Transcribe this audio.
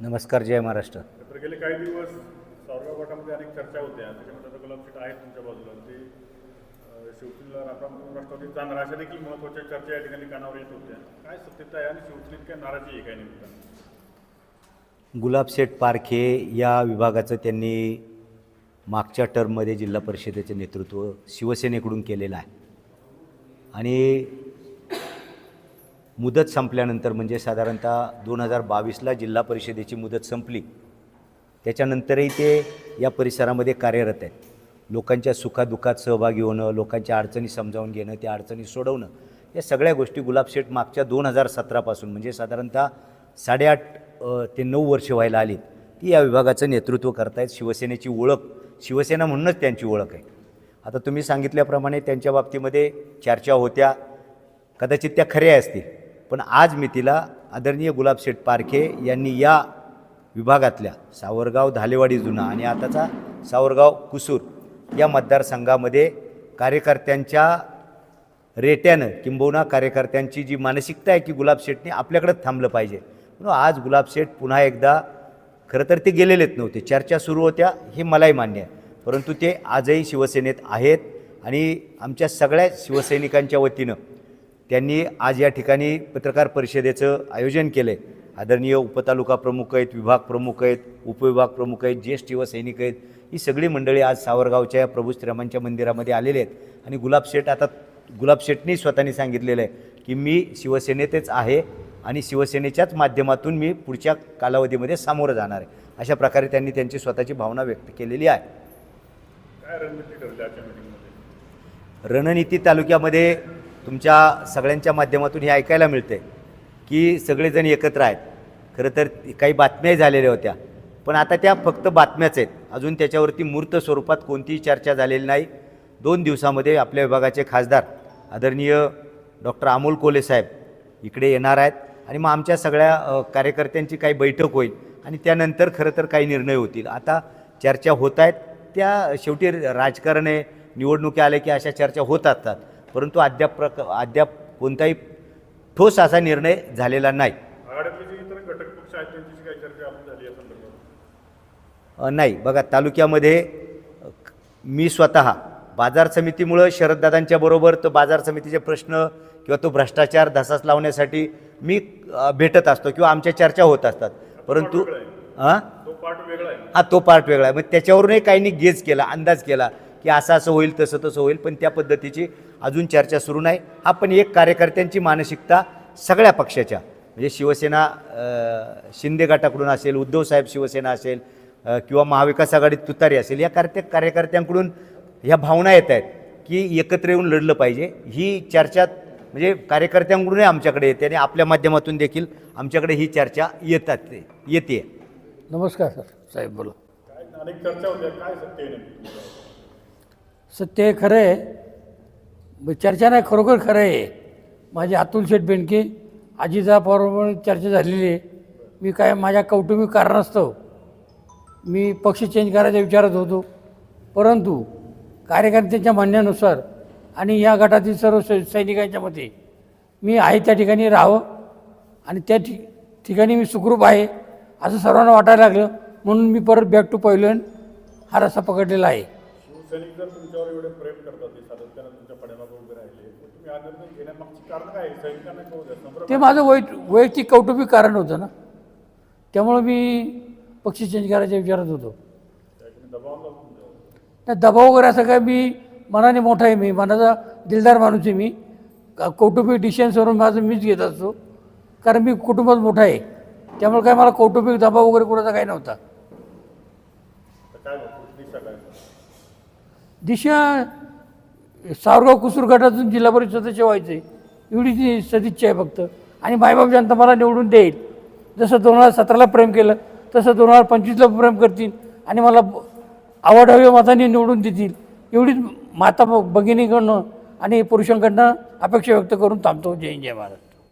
नमस्कार जय महाराष्ट्र. तर गेले काही दिवस सावरगाव गटामध्ये अनेक चर्चा होत्या. त्याच्यामध्ये आता गुलाब सीट आहेत तुमच्या बाजूला. ते शिवसेनेला राष्ट्रवादी राष्ट्रवादीत जाणार अशा देखील महत्त्वाच्या चर्चा या ठिकाणी कानावर येत होत्या. काय सत्यता आहे आणि शिवसेनेत काय नाराजी आहे काय नेमकं? गुलाबशेठ पारखे या विभागाचं त्यांनी मागच्या टर्ममध्ये जिल्हा परिषदेचे नेतृत्व शिवसेनेकडून केलेलं आहे. आणि मुदत संपल्यानंतर म्हणजे साधारणतः दोन हजार बावीसला जिल्हा परिषदेची मुदत संपली. त्याच्यानंतरही ते या परिसरामध्ये कार्यरत आहेत. लोकांच्या सुखादुखात सहभागी होणं लोकांच्या अडचणी समजावून घेणं त्या अडचणी सोडवणं या सगळ्या गोष्टी गुलाबशेठ मागच्या दोन हजार सतरापासून म्हणजे साधारणतः साडेआठ ते नऊ वर्ष व्हायला आलीत. ती या विभागाचं नेतृत्व करतायत. शिवसेनेची ओळख शिवसेना म्हणूनच त्यांची ओळख आहे. आता तुम्ही सांगितल्याप्रमाणे त्यांच्या बाबतीमध्ये चर्चा होत्या. कदाचित त्या खऱ्या असतील. पण आज मी तिला आदरणीय गुलाबशेठ पारखे यांनी या विभागातल्या सावरगाव धालेवाडी जुना आणि आताचा सावरगाव कुसूर या मतदारसंघामध्ये कार्यकर्त्यांच्या रेट्यानं किंबहुना कार्यकर्त्यांची जी मानसिकता आहे की गुलाबशेठने आपल्याकडंच थांबलं पाहिजे. म्हणून आज गुलाबशेठ पुन्हा एकदा खरं तर ते गेलेलेच नव्हते. चर्चा सुरू होत्या हे मलाही मान्य आहे. परंतु ते आजही शिवसेनेत आहेत आणि आमच्या सगळ्या शिवसैनिकांच्या वतीनं त्यांनी आज या ठिकाणी पत्रकार परिषदेचं आयोजन केलं आहे आदरणीय उपतालुका प्रमुख आहेत विभाग प्रमुख आहेत उपविभाग प्रमुख आहेत ज्येष्ठ युवसैनिक आहेत ही सगळी मंडळी आज सावरगावच्या या प्रभू श्रीरामांच्या मंदिरामध्ये आलेले आहेत. आणि गुलाबशेठ आता गुलाबशेठनी स्वतःनी सांगितलेलं आहे की मी शिवसेनेतच आहे आणि शिवसेनेच्याच माध्यमातून मी पुढच्या कालावधीमध्ये सामोरं जाणार आहे. अशा प्रकारे त्यांनी त्यांची स्वतःची भावना व्यक्त केलेली आहे. रणनीती तालुक्यामध्ये तुमच्या सगळ्यांच्या माध्यमातून हे ऐकायला मिळते की सगळेजण एकत्र आहेत. खरं तर काही बातम्याही झालेल्या होत्या. पण आता त्या फक्त बातम्याच आहेत. अजून त्याच्यावरती मूर्त स्वरूपात कोणतीही चर्चा झालेली नाही. दोन दिवसामध्ये आपल्या विभागाचे खासदार आदरणीय डॉक्टर अमोल कोले साहेब इकडे येणार आहेत आणि मग आमच्या सगळ्या कार्यकर्त्यांची काही बैठक होईल आणि त्यानंतर खरं तर काही निर्णय होतील. आता चर्चा होत आहेत. त्या शेवटी राजकारण आहे निवडणुकी आल्या की अशा चर्चा होत असतात. परंतु अद्याप प्रक अद्याप कोणताही ठोस असा निर्णय झालेला नाही. नाही. बघा तालुक्यामध्ये मी स्वतः बाजार समितीमुळं शरददादांच्या बरोबर तो बाजार समितीचे प्रश्न किंवा तो भ्रष्टाचार धसास लावण्यासाठी मी भेटत असतो किंवा आमच्या चर्चा होत असतात. परंतु. हां तो पार्ट वेगळा आहे. हा तो पार्ट वेगळा आहे. मग त्याच्यावरूनही काहींनी गेज केला अंदाज केला. की असं असं होईल तसं तसं होईल पण त्या पद्धतीची अजून चर्चा सुरू नाही. हा पण एक कार्यकर्त्यांची मानसिकता सगळ्या पक्षाच्या म्हणजे शिवसेना शिंदे गटाकडून असेल उद्धवसाहेब शिवसेना असेल किंवा महाविकास आघाडीत तुतारी असेल या कार्य कार्यकर्त्यांकडून ह्या भावना येत आहेत की एकत्र येऊन लढलं पाहिजे. ही चर्चा म्हणजे कार्यकर्त्यांकडूनही आमच्याकडे येते आणि आपल्या माध्यमातून देखील आमच्याकडे ही चर्चा येतात येते. नमस्कार सर. साहेब बोला. काय अनेक चर्चा होत्या. काय सत्य सत्य हे खरं आहे. चर्चा नाही खरोखर खरं आहे. माझी अतुल शेठ बेनके आजीजा पवारबरोबर चर्चा झालेली आहे. मी काय माझ्या कौटुंबिक कारणास्तव मी पक्ष चेंज करायचा विचारत होतो. परंतु कार्यकर्त्यांच्या म्हणण्यानुसार आणि या गटातील सर्व सै सैनिकांच्या मते मी आहे त्या ठिकाणी राहावं आणि त्या ठि ठिकाणी मी सुखरूप आहे असं सर्वांना वाटायला लागलं. म्हणून मी परत बॅक टू पैलन हा रस्ता पकडलेला आहे. शिवसैनिक जर तुमच्यावर एवढे प्रेम करतात ते सातत्यानं तुमच्या पाठीमागे उभे राहिले तर तुम्ही निर्णय घेण्यामागची कारण काय आहे? सैनिकांना कळू द्या. संभ्रम ते माझं वै वैयक्तिक कौटुंबिक कारण होतं ना. त्यामुळं मी पक्ष चेंज करायचा विचारत होतो. दबाव. त्या दबाव वगैरे असं काय मी मनाने मोठा आहे मी मनाचा दिलदार माणूस आहे मी. क- कौटुंबिक डिसिशन्सवरून माझं मीच घेत असतो. कारण मी कुटुंबात मोठा आहे. त्यामुळे काय मला कौटुंबिक दबाव वगैरे कोणाचा काही नव्हता. तर काय बघ, पुढची दिशा काय दिशा सावरगाव कुसूर गटातून जिल्हा परिषद सदस्य व्हायचं. आहे एवढी ती सदिच्छा आहे फक्त. आणि मायबाप जनता मला निवडून देईल. जसं दोन हजार सतराला प्रेम केलं तसं दोन हजार पंचवीसला प्रेम करतील आणि मला आवडाव्या मताने निवडून देतील. एवढीच माता भगिनीकडनं आणि पुरुषांकडनं अपेक्षा व्यक्त करून थांबतो. जय जय महाराज